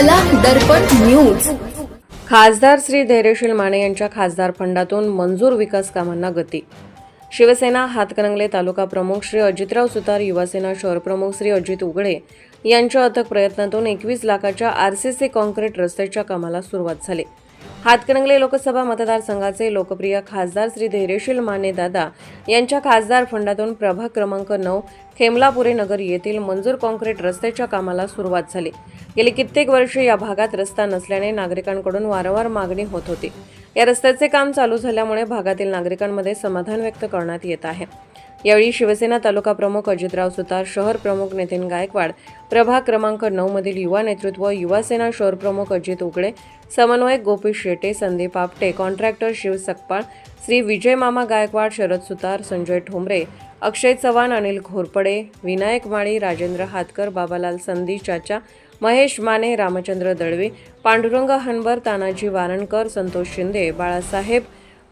कला दर्पण न्यूज खासदार श्री धैर्यशील माने यांच्या खासदार फंडातून मंजूर विकास कामांना गती. शिवसेना हातकणंगले तालुका प्रमुख श्री अजितराव सुतार युवासेना शहर प्रमुख श्री अजित उगडे यांच्या अथक प्रयत्नातून एकवीस लाखाच्या आरसीसी कॉन्क्रीट रस्त्याच्या कामाला सुरुवात झाली. हातकणंगले लोकसभा मतदारसंघाचे लोकप्रिय खासदार श्री धैर्यशील माने दादा यांच्या खासदार फंडातून प्रभाग क्रमांक नऊ खेमलापुरे नगर येथील मंजूर कॉन्क्रीट रस्त्याच्या कामाला सुरुवात झाली. गेली कित्येक वर्षे या भागात रस्ता नसल्याने नागरिकांकडून वारंवार मागणी होत होती. या रस्त्याचे काम चालू झाल्यामुळे भागातील नागरिकांमध्ये समाधान व्यक्त करण्यात येत आहे. यावेळी शिवसेना तालुका प्रमुख अजितराव सुतार शहर प्रमुख नितीन गायकवाड प्रभाग क्रमांक नऊ मधील युवा नेतृत्व युवासेना शहर प्रमुख अजित उगडे समन्वयक गोपी शेटे संदीप आपटे कॉन्ट्रॅक्टर शिव सकपाळ श्री विजय मामा गायकवाड शरद सुतार संजय ठोंबरे अक्षय चव्हाण अनिल घोरपडे विनायक माळी राजेंद्र हातकर बाबालाल संदी चाचा महेश माने रामचंद्र दळवे पांडुरंग हनबर तानाजी वारणकर संतोष शिंदे बाळासाहेब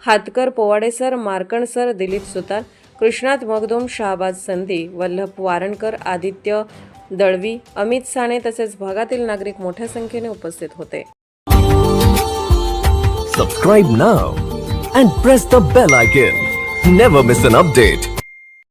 हातकर पोवाडेसर मार्कणसर दिलीप सुतार कृष्णात मगदूम शहाबाज संधी वल्लभ वारणकर आदित्य दळवी अमित साने तसेच भागातील नागरिक मोठ्या संख्येने उपस्थित होते. Subscribe now and press the bell icon never miss an update